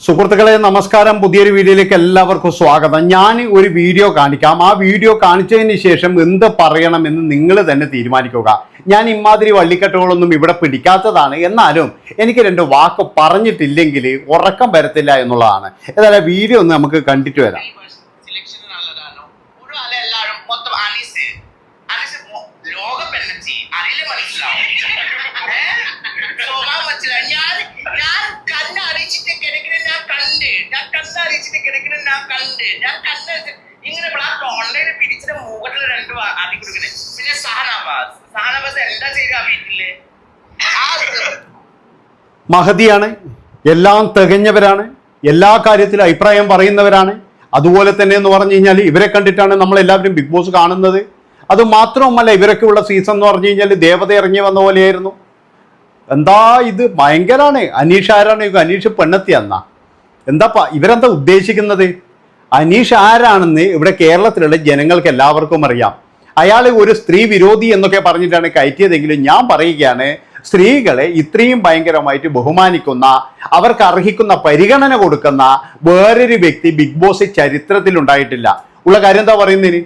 സുഹൃത്തുക്കളെ നമസ്കാരം. പുതിയൊരു വീഡിയോയിലേക്ക് എല്ലാവർക്കും സ്വാഗതം. ഞാൻ ഒരു വീഡിയോ കാണിക്കാം. ആ വീഡിയോ കാണിച്ചതിന് ശേഷം എന്ത് പറയണമെന്ന് നിങ്ങൾ തന്നെ തീരുമാനിക്കുക. ഞാൻ ഇമാതിരി വള്ളിക്കെട്ടുകളൊന്നും ഇവിടെ പിടിക്കാത്തതാണ്. എന്നാലും എനിക്ക് രണ്ട് വാക്ക് പറഞ്ഞിട്ടില്ലെങ്കിൽ ഉറക്കം വരത്തില്ല എന്നുള്ളതാണ്. ഏതായാലും വീഡിയോ ഒന്ന് നമുക്ക് കണ്ടിട്ട് വരാം. ലോകം നല്ലതാണ് കിടക്കുന്ന ഞാൻ കണ്ട് ഇങ്ങനെ ആ ഓൺലൈനിൽ പിടിച്ചിട്ട് മുഖത്തിൽ രണ്ട് വാ- കൊടുക്കണേ. പിന്നെ സഹനാബാസ് സഹനാബാസ് എന്താ ചെയ്യുക വീട്ടിൽ ആ മഹതിയാണ്. എല്ലാം തികഞ്ഞവരാണ്. എല്ലാ കാര്യത്തിലും അഭിപ്രായം പറയുന്നവരാണ്. അതുപോലെ തന്നെ എന്ന് പറഞ്ഞു കഴിഞ്ഞാൽ ഇവരെ കണ്ടിട്ടാണ് നമ്മൾ എല്ലാവരും ബിഗ് ബോസ് കാണുന്നത്. അത് മാത്രവുമല്ല ഇവരൊക്കെ ഉള്ള സീസൺ എന്ന് പറഞ്ഞു കഴിഞ്ഞാൽ ദേവത ഇറങ്ങി വന്ന പോലെയായിരുന്നു. എന്താ ഇത്? ഭയങ്കരാണ്. അനീഷ് ആരാണ്? അനീഷ് പെണ്ണെത്തി എന്നാ എന്താ ഇവരെന്താ ഉദ്ദേശിക്കുന്നത്? അനീഷ് ആരാണെന്ന് ഇവിടെ കേരളത്തിലുള്ള ജനങ്ങൾക്ക് എല്ലാവർക്കും അറിയാം. അയാൾ ഒരു സ്ത്രീ വിരോധി എന്നൊക്കെ പറഞ്ഞിട്ടാണ് കയറ്റിയതെങ്കിലും ഞാൻ പറയുകയാണ് സ്ത്രീകളെ ഇത്രയും ഭയങ്കരമായിട്ട് ബഹുമാനിക്കുന്ന അവർക്ക് അർഹിക്കുന്ന പരിഗണന കൊടുക്കുന്ന വേറൊരു വ്യക്തി ബിഗ് ബോസ് ചരിത്രത്തിൽ ഉണ്ടായിട്ടില്ല. ഉള്ള കാര്യം എന്താ പറയുന്നതിന്?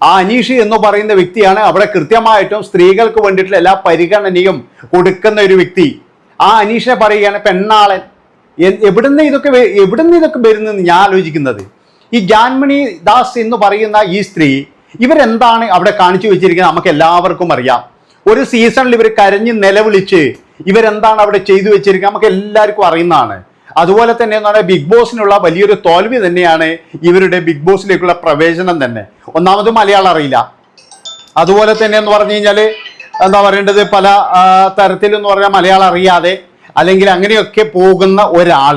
ആ അനീഷ് എന്ന് പറയുന്ന വ്യക്തിയാണ് അവിടെ കൃത്യമായിട്ടും സ്ത്രീകൾക്ക് വേണ്ടിയിട്ടുള്ള എല്ലാ പരിഗണനയും കൊടുക്കുന്ന ഒരു വ്യക്തി. ആ അനീഷിനെ പറയുകയാണ് പെണ്ണാളൻ. എവിടുന്ന് ഇതൊക്കെ എവിടുന്ന് ഇതൊക്കെ വരുന്നെന്ന് ഞാൻ ആലോചിക്കുന്നത്? ഈ ജാൻമണി ദാസ് എന്ന് പറയുന്ന ഈ സ്ത്രീ ഇവരെന്താണ് അവിടെ കാണിച്ചു വെച്ചിരിക്കുന്നത് നമുക്ക് എല്ലാവർക്കും അറിയാം. ഒരു സീസണിൽ ഇവർ കരഞ്ഞ് നിലവിളിച്ച് ഇവരെന്താണ് അവിടെ ചെയ്തു വെച്ചിരിക്കുന്നത് നമുക്ക് എല്ലാവർക്കും അറിയുന്നതാണ്. അതുപോലെ തന്നെ എന്ന് പറഞ്ഞാൽ ബിഗ് ബോസിനുള്ള വലിയൊരു തോൽവി തന്നെയാണ് ഇവരുടെ ബിഗ് ബോസിലേക്കുള്ള പ്രവേശനം തന്നെ. ഒന്നാമത് മലയാളം അറിയില്ല. അതുപോലെ തന്നെ എന്ന് പറഞ്ഞു കഴിഞ്ഞാൽ എന്താ പറയേണ്ടത്? പല തരത്തിലെന്ന് പറഞ്ഞാൽ മലയാളം അറിയാതെ അല്ലെങ്കിൽ അങ്ങനെയൊക്കെ പോകുന്ന ഒരാൾ.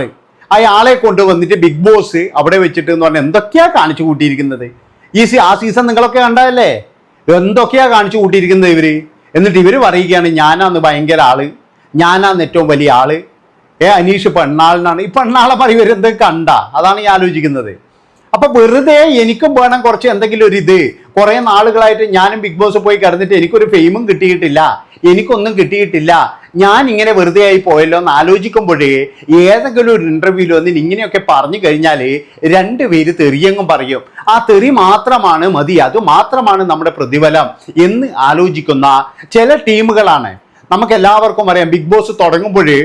അയാളെ കൊണ്ടുവന്നിട്ട് ബിഗ് ബോസ് അവിടെ വെച്ചിട്ട് എന്ന് പറഞ്ഞാൽ എന്തൊക്കെയാ കാണിച്ചു കൂട്ടിയിരിക്കുന്നത്? ഈ സീ ആ സീസൺ നിങ്ങളൊക്കെ കണ്ടതല്ലേ? എന്തൊക്കെയാ കാണിച്ചു കൂട്ടിയിരിക്കുന്നത് ഇവർ? എന്നിട്ട് ഇവർ പറയുകയാണ് ഞാനാന്ന് ഭയങ്കര ആൾ. ഞാനാന്ന് ഏറ്റവും വലിയ ആൾ. ഏ അനീഷ് പെണ്ണാളിനാണ്. ഈ പെണ്ണാളെ പറയും ഇവരെന്ത് കണ്ട? അതാണ് ഞാൻ ആലോചിക്കുന്നത്. അപ്പൊ വെറുതെ എനിക്കും വേണം കുറച്ച് എന്തെങ്കിലും ഒരു ഇത്. കുറെ നാളുകളായിട്ട് ഞാനും ബിഗ് ബോസ് പോയി കിടന്നിട്ട് എനിക്കൊരു ഫെയിമും കിട്ടിയിട്ടില്ല. എനിക്കൊന്നും കിട്ടിയിട്ടില്ല. ഞാൻ ഇങ്ങനെ വെറുതെ ആയി പോയല്ലോ എന്ന് ആലോചിക്കുമ്പോഴേ ഏതെങ്കിലും ഒരു ഇന്റർവ്യൂവിൽ വന്ന് ഇങ്ങനെയൊക്കെ പറഞ്ഞു കഴിഞ്ഞാൽ രണ്ടുപേര് തെറിയങ്ങും പറയും. ആ തെറി മാത്രമാണ് മതി അത് മാത്രമാണ് നമ്മുടെ പ്രതിഫലം എന്ന് ആലോചിക്കുന്ന ചില ടീമുകളാണ്. നമുക്ക് എല്ലാവർക്കും അറിയാം ബിഗ് ബോസ് തുടങ്ങുമ്പോഴേ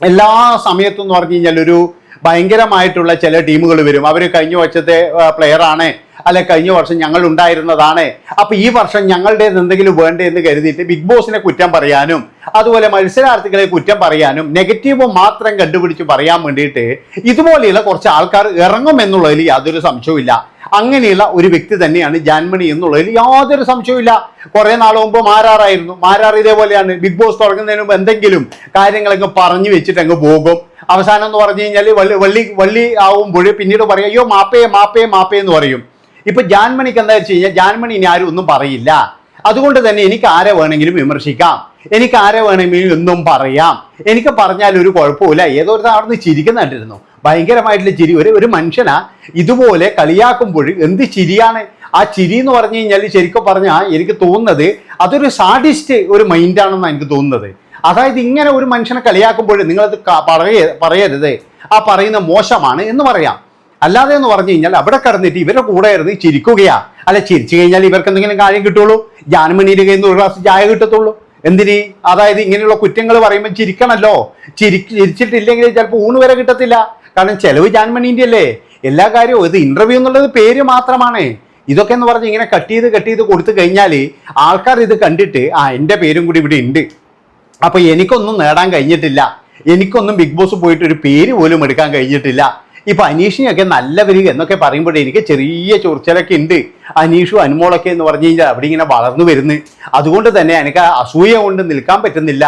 എല്ലാ സമയത്തും എന്ന് പറഞ്ഞു കഴിഞ്ഞാൽ ഒരു ഭയങ്കരമായിട്ടുള്ള ചില ടീമുകൾ വരും. അവർ കഴിഞ്ഞ വച്ചത്തെ പ്ലെയറാണ് അല്ലെ കഴിഞ്ഞ വർഷം ഞങ്ങൾ ഉണ്ടായിരുന്നതാണ്. അപ്പൊ ഈ വർഷം ഞങ്ങളുടെ എന്തെങ്കിലും വേണ്ടേ എന്ന് കരുതിയിട്ട് ബിഗ് ബോസിനെ കുറ്റം പറയാനും അതുപോലെ മത്സരാർത്ഥികളെ കുറ്റം പറയാനും നെഗറ്റീവ് മാത്രം കണ്ടുപിടിച്ച് പറയാൻ വേണ്ടിയിട്ട് ഇതുപോലെയുള്ള കുറച്ച് ആൾക്കാർ ഇറങ്ങും എന്നുള്ളതിൽ യാതൊരു സംശയവുമില്ല അങ്ങനെയുള്ള ഒരു വ്യക്തി തന്നെയാണ് ജാൻമണി എന്നുള്ളതിൽ യാതൊരു സംശയവുമില്ല കുറെ നാൾ മുമ്പ് മാരാറായിരുന്നു. മാരാർ ഇതേപോലെയാണ്. ബിഗ് ബോസ് തുടങ്ങുന്നതിന് മുമ്പ് എന്തെങ്കിലും കാര്യങ്ങളൊക്കെ പറഞ്ഞു വെച്ചിട്ട് അങ്ങ് പോകും. അവസാനം എന്ന് പറഞ്ഞു കഴിഞ്ഞാൽ വള്ളി വള്ളി വള്ളി ആവുമ്പോൾ പിന്നീട് പറയും അയ്യോ മാപ്പേ മാപ്പേ മാപ്പേ എന്ന് പറയും. ഇപ്പൊ ജാൻമണിക്ക് എന്താ വെച്ച് കഴിഞ്ഞാൽ ജാൻമണി ഇനി ആരും ഒന്നും പറയില്ല. അതുകൊണ്ട് തന്നെ എനിക്ക് ആരെ വേണമെങ്കിലും വിമർശിക്കാം. എനിക്ക് ആരെ വേണമെങ്കിലും ഒന്നും പറയാം. എനിക്ക് പറഞ്ഞാൽ ഒരു കുഴപ്പമില്ല ഏതോ ഒരു അവിടുന്ന് ചിരിക്കുന്നുണ്ടായിരുന്നു ഭയങ്കരമായിട്ടുള്ള ചിരി. ഒരു ഒരു മനുഷ്യനാ ഇതുപോലെ കളിയാക്കുമ്പോൾ എന്ത് ചിരിയാണ്? ആ ചിരി എന്ന് പറഞ്ഞു കഴിഞ്ഞാൽ ശരിക്കും പറഞ്ഞാൽ എനിക്ക് തോന്നുന്നത് അതൊരു സാഡിസ്റ്റ് ഒരു മൈൻഡാണെന്നാണ് എനിക്ക് തോന്നുന്നത്. അതായത് ഇങ്ങനെ ഒരു മനുഷ്യനെ കളിയാക്കുമ്പോൾ നിങ്ങളത് പറയ പറയരുത്. ആ പറയുന്ന മോശമാണ് എന്ന് പറയാം. അല്ലാതെ എന്ന് പറഞ്ഞു കഴിഞ്ഞാൽ അവിടെ കിടന്നിട്ട് ഇവരുടെ കൂടെ ഇരുന്ന് ചിരിക്കുകയാ. അല്ല ചിരിച്ചു കഴിഞ്ഞാൽ ഇവർക്ക് എന്തെങ്കിലും കാര്യം കിട്ടുള്ളൂ. ജാനമണിയുടെ കയ്യിൽ ഒരു ഗ്ലാസ് ചായ കിട്ടത്തുള്ളൂ. എന്തിന്? അതായത് ഇങ്ങനെയുള്ള കുറ്റങ്ങൾ പറയുമ്പോൾ ചിരിക്കണമല്ലോ ചിരി ചിരിച്ചിട്ടില്ലെങ്കിൽ ചിലപ്പോൾ ഊണ് വരെ കിട്ടത്തില്ല. കാരണം ചെലവ് ജാൻമണീന്റെ അല്ലേ? എല്ലാ കാര്യവും ഇത് ഇന്റർവ്യൂ എന്നുള്ളത് പേര് മാത്രമാണ്. ഇതൊക്കെ എന്ന് പറഞ്ഞ് ഇങ്ങനെ കട്ട് ചെയ്ത് കട്ട് ചെയ്ത് കൊടുത്തു കഴിഞ്ഞാൽ ആൾക്കാർ ഇത് കണ്ടിട്ട് ആ എന്റെ പേരും കൂടി ഇവിടെ ഉണ്ട്. അപ്പോൾ എനിക്കൊന്നും നേടാൻ കഴിഞ്ഞിട്ടില്ല. എനിക്കൊന്നും ബിഗ് ബോസ് പോയിട്ട് ഒരു പേര് പോലും എടുക്കാൻ കഴിഞ്ഞിട്ടില്ല. ഇപ്പൊ അനീഷിനെയൊക്കെ നല്ലവര് എന്നൊക്കെ പറയുമ്പോഴേ എനിക്ക് ചെറിയ ചൊറിച്ചലൊക്കെ ഉണ്ട്. അനീഷും അനുമോളൊക്കെ എന്ന് പറഞ്ഞു കഴിഞ്ഞാൽ അവിടെ ഇങ്ങനെ വളർന്നു വരുന്നു. അതുകൊണ്ട് തന്നെ എനിക്ക് അസൂയ കൊണ്ട് നിൽക്കാൻ പറ്റുന്നില്ല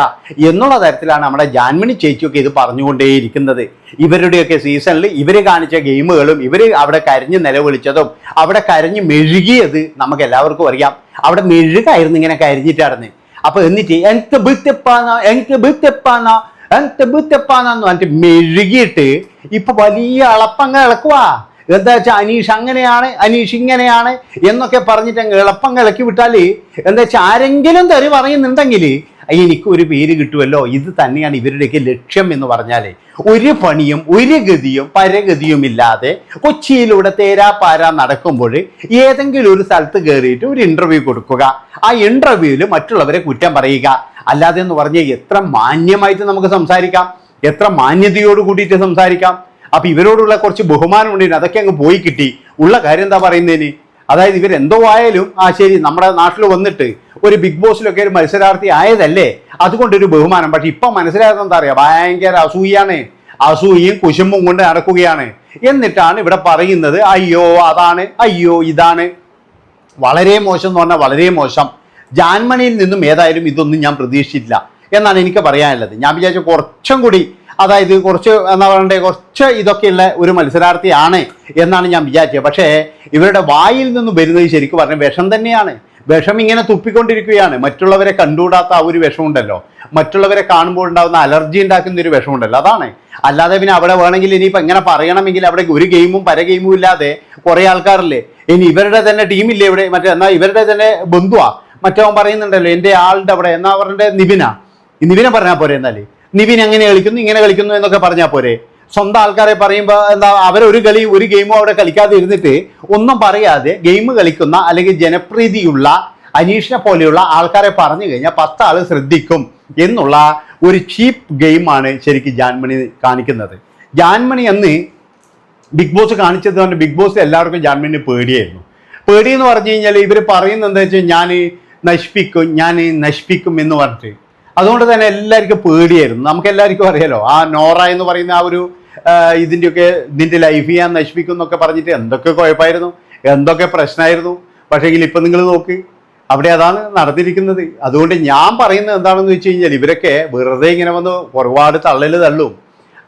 എന്നുള്ള തരത്തിലാണ് നമ്മുടെ ജാൻമണി ചേച്ചിയൊക്കെ ഇത് പറഞ്ഞുകൊണ്ടേയിരിക്കുന്നത്. ഇവരുടെയൊക്കെ സീസണിൽ ഇവർ കാണിച്ച ഗെയിമുകളും ഇവർ അവിടെ കരഞ്ഞ് നിലവിളിച്ചതും അവിടെ കരഞ്ഞ് മെഴുകിയത് നമുക്ക് എല്ലാവർക്കും അറിയാം. അവിടെ മെഴുകായിരുന്നു ഇങ്ങനെ കരഞ്ഞിട്ടായിരുന്നു അപ്പൊ എന്നിട്ട് എനിക്ക് ബിത്തെപ്പാന്ന എനിക്ക് ബിത്തപ്പാന എനിക്ക് ബിത്തപ്പാന്നു പറഞ്ഞിട്ട് മെഴുകിയിട്ട് ഇപ്പൊ വലിയ അളപ്പങ്ങ ഇളക്കുവാ. എന്താ വെച്ചാൽ അനീഷ് അങ്ങനെയാണ് അനീഷ് ഇങ്ങനെയാണ് എന്നൊക്കെ പറഞ്ഞിട്ട് അങ്ങ് എളുപ്പം ഇളക്കി വിട്ടാൽ എന്താ വെച്ചാൽ ആരെങ്കിലും തെറി പറയുന്നുണ്ടെങ്കിൽ എനിക്ക് ഒരു പേര് കിട്ടുമല്ലോ ഇത് തന്നെയാണ് ഇവരുടെയൊക്കെ ലക്ഷ്യം എന്ന് പറഞ്ഞാലേ. ഒരു പണിയും ഒരു ഗതിയും പരഗതിയും ഇല്ലാതെ കൊച്ചിയിലൂടെ തേരാപാര നടക്കുമ്പോൾ ഏതെങ്കിലും ഒരു സ്ഥലത്ത് കയറിയിട്ട് ഒരു ഇന്റർവ്യൂ കൊടുക്കുക. ആ ഇന്റർവ്യൂവിൽ മറ്റുള്ളവരെ കുറ്റം പറയുക. അല്ലാതെ എന്ന് പറഞ്ഞാൽ എത്ര മാന്യമായിട്ട് നമുക്ക് സംസാരിക്കാം. എത്ര മാന്യതയോട് കൂടിയിട്ട് സംസാരിക്കാം. അപ്പൊ ഇവരോടുള്ള കുറച്ച് ബഹുമാനം ഉണ്ടെങ്കിൽ അതൊക്കെ അങ്ങ് പോയി കിട്ടി. ഉള്ള കാര്യം എന്താ പറയുന്നതിന് അതായത് ഇവരെന്തോ ആയാലും ആ ശരി നമ്മുടെ നാട്ടിൽ വന്നിട്ട് ഒരു ബിഗ് ബോസിലൊക്കെ ഒരു മത്സരാർത്ഥി ആയതല്ലേ? അതുകൊണ്ടൊരു ബഹുമാനം. പക്ഷെ ഇപ്പൊ മനസ്സിലായത് എന്താ അറിയാം? ഭയങ്കര അസൂയാണ്. അസൂയയും കുശുമ്പും കൊണ്ട് നടക്കുകയാണ്. എന്നിട്ടാണ് ഇവിടെ പറയുന്നത് അയ്യോ അതാണ്. അയ്യോ ഇതാണ്. വളരെ മോശം എന്ന് പറഞ്ഞാൽ വളരെ മോശം. ജാൻമണിയിൽ നിന്നും ഏതായാലും ഇതൊന്നും ഞാൻ പ്രതീക്ഷിച്ചില്ല എന്നാണ് എനിക്ക് പറയാനുള്ളത്. ഞാൻ വിചാരിച്ചു കുറച്ചും കൂടി അതായത് കുറച്ച് എന്താ പറയണ്ടേ കുറച്ച് ഇതൊക്കെയുള്ള ഒരു മത്സരാർത്ഥിയാണ് എന്നാണ് ഞാൻ വിചാരിച്ചത്. പക്ഷേ ഇവരുടെ വായിൽ നിന്നും വരുന്നത് ശരിക്കും പറഞ്ഞാൽ വിഷം തന്നെയാണ്. വിഷം ഇങ്ങനെ തുപ്പിക്കൊണ്ടിരിക്കുകയാണ്. മറ്റുള്ളവരെ കണ്ടുകൂടാത്ത ആ ഒരു വിഷമുണ്ടല്ലോ. മറ്റുള്ളവരെ കാണുമ്പോൾ ഉണ്ടാകുന്ന അലർജി ഉണ്ടാക്കുന്ന ഒരു വിഷമുണ്ടല്ലോ. അതാണ്. അല്ലാതെ പിന്നെ അവിടെ വേണമെങ്കിൽ ഇനിയിപ്പോൾ ഇങ്ങനെ പറയണമെങ്കിൽ അവിടെ ഒരു ഗെയിമും പര ഗെയിമും ഇല്ലാതെ കുറേ ആൾക്കാരില്ലേ. ഇനി ഇവരുടെ തന്നെ ടീമില്ലേ ഇവിടെ? മറ്റേ എന്നാൽ ഇവരുടെ തന്നെ ബന്ധുവാ. മറ്റവൻ പറയുന്നുണ്ടല്ലോ എന്റെ ആളുടെ അവിടെ എന്നാ പറഞ്ഞിട്ട് നിബിന. നിബിന പറഞ്ഞാൽ പോരെ എന്നാൽ? നിവിൻ എങ്ങനെ കളിക്കുന്നു ഇങ്ങനെ കളിക്കുന്നു എന്നൊക്കെ പറഞ്ഞാൽ പോരെ. സ്വന്തം ആൾക്കാരെ പറയുമ്പോൾ എന്താ അവരൊരു കളി ഒരു ഗെയിമും അവിടെ കളിക്കാതെ ഇരുന്നിട്ട് ഒന്നും പറയാതെ ഗെയിം കളിക്കുന്ന അല്ലെങ്കിൽ ജനപ്രീതിയുള്ള അനീഷിനെ പോലെയുള്ള ആൾക്കാരെ പറഞ്ഞു കഴിഞ്ഞാൽ പത്താൾ ശ്രദ്ധിക്കും എന്നുള്ള ഒരു ചീപ്പ് ഗെയിമാണ് ശരിക്കും ജാൻമണി കാണിക്കുന്നത്. ജാൻമണി അന്ന് ബിഗ് ബോസ് കാണിച്ചത് കൊണ്ട് ബിഗ് ബോസ് എല്ലാവർക്കും ജാൻമണി പേടിയായിരുന്നു. പേടി എന്ന് പറഞ്ഞു കഴിഞ്ഞാൽ ഇവർ പറയുന്നത് എന്താ വെച്ചാൽ ഞാൻ നശിപ്പിക്കും ഞാൻ നശിപ്പിക്കും എന്ന് പറഞ്ഞിട്ട്. അതുകൊണ്ട് തന്നെ എല്ലാവർക്കും പേടിയായിരുന്നു. നമുക്ക് എല്ലാവർക്കും അറിയാലോ ആ നോറ എന്ന് പറയുന്ന ആ ഒരു ഇതിന്റെയൊക്കെ നിന്റെ ലൈഫ് ഞാൻ നശിപ്പിക്കും എന്നൊക്കെ പറഞ്ഞിട്ട് എന്തൊക്കെ കുഴപ്പമായിരുന്നു എന്തൊക്കെ പ്രശ്നമായിരുന്നു. പക്ഷേങ്കിൽ ഇപ്പം നിങ്ങൾ നോക്ക് അവിടെ അതാണ് നടന്നിരിക്കുന്നത്. അതുകൊണ്ട് ഞാൻ പറയുന്നത് എന്താണെന്ന് വെച്ച് കഴിഞ്ഞാൽ ഇവരൊക്കെ വെറുതെ ഇങ്ങനെ വന്ന് ഒരുപാട് തള്ളൽ തള്ളും.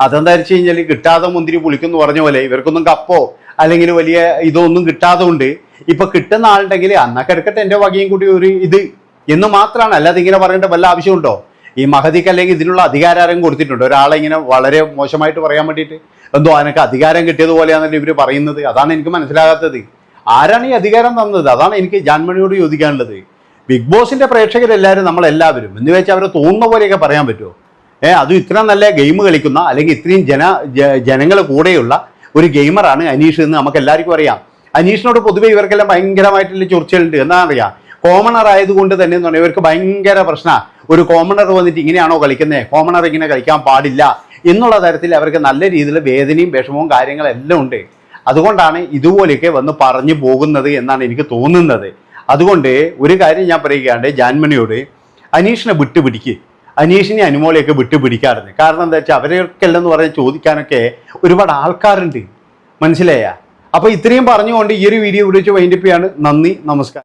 അതെന്താ വെച്ച് കഴിഞ്ഞാൽ കിട്ടാതെ മുന്തിരി പുളിക്കുന്നു പറഞ്ഞ പോലെ ഇവർക്കൊന്നും കപ്പോ അല്ലെങ്കിൽ വലിയ ഇതൊന്നും കിട്ടാതെ കൊണ്ട് ഇപ്പൊ കിട്ടുന്ന ആളുണ്ടെങ്കിൽ അന്നൊക്കെ എടുക്കട്ടെ എന്റെ വകയും കൂടി ഒരു ഇത്. എന്ന് മാത്രമാണ് അല്ലാതെ ഇങ്ങനെ പറയേണ്ട വല്ല ആവശ്യമുണ്ടോ? ഈ മഹതിക്ക് അല്ലെങ്കിൽ ഇതിനുള്ള അധികാരം കൊടുത്തിട്ടുണ്ട്? ഒരാളെ ഇങ്ങനെ വളരെ മോശമായിട്ട് പറയാൻ വേണ്ടിയിട്ട് എന്തോ അതിനൊക്കെ അധികാരം കിട്ടിയതുപോലെയാണല്ലോ ഇവർ പറയുന്നത്. അതാണ് എനിക്ക് മനസ്സിലാകാത്തത്. ആരാണ് ഈ അധികാരം തന്നത്? അതാണ് എനിക്ക് ജാൻമണിയോട് ചോദിക്കാനുള്ളത്. ബിഗ് ബോസിന്റെ പ്രേക്ഷകരെല്ലാവരും നമ്മളെല്ലാവരും എന്ന് വെച്ചാൽ അവരെ തോന്നുന്ന പോലെയൊക്കെ പറയാൻ പറ്റുമോ? ഏ അതും ഇത്ര നല്ല ഗെയിം കളിക്കുന്ന അല്ലെങ്കിൽ ഇത്രയും ജന ജനങ്ങൾ കൂടെയുള്ള ഒരു ഗെയിമറാണ് അനീഷ് എന്ന് നമുക്ക് എല്ലാവർക്കും അറിയാം. അനീഷിനോട് പൊതുവെ ഇവർക്കെല്ലാം ഭയങ്കരമായിട്ടുള്ള ചൊറിച്ചലുണ്ട്. അറിയാം കോമണർ ആയതുകൊണ്ട് തന്നെ എന്ന് പറഞ്ഞാൽ ഇവർക്ക് ഭയങ്കര പ്രശ്ന. ഒരു കോമണർ വന്നിട്ട് ഇങ്ങനെയാണോ കളിക്കുന്നത് കോമണർ ഇങ്ങനെ കളിക്കാൻ പാടില്ല എന്നുള്ള തരത്തിൽ അവർക്ക് നല്ല രീതിയിൽ വേദനയും വിഷമവും കാര്യങ്ങളെല്ലാം ഉണ്ട്. അതുകൊണ്ടാണ് ഇതുപോലെയൊക്കെ വന്ന് പറഞ്ഞു പോകുന്നത് എന്നാണ് എനിക്ക് തോന്നുന്നത്. അതുകൊണ്ട് ഒരു കാര്യം ഞാൻ പറയുകയാണ് ജാൻമണിയോട് അനീഷിനെ വിട്ടുപിടിക്ക്. അനീഷിനെ അനുമോളെയൊക്കെ വിട്ടുപിടിക്കാറുണ്ട്. കാരണം എന്താ വെച്ചാൽ അവരൊക്കെല്ലാം എന്ന് പറഞ്ഞാൽ ചോദിക്കാനൊക്കെ ഒരുപാട് ആൾക്കാരുണ്ട്. മനസ്സിലായ? അപ്പോൾ ഇത്രയും പറഞ്ഞുകൊണ്ട് ഈ ഒരു വീഡിയോ വിളിച്ച് വൈൻഡപ്പ് ചെയ്യാണ്. നന്ദി നമസ്കാരം.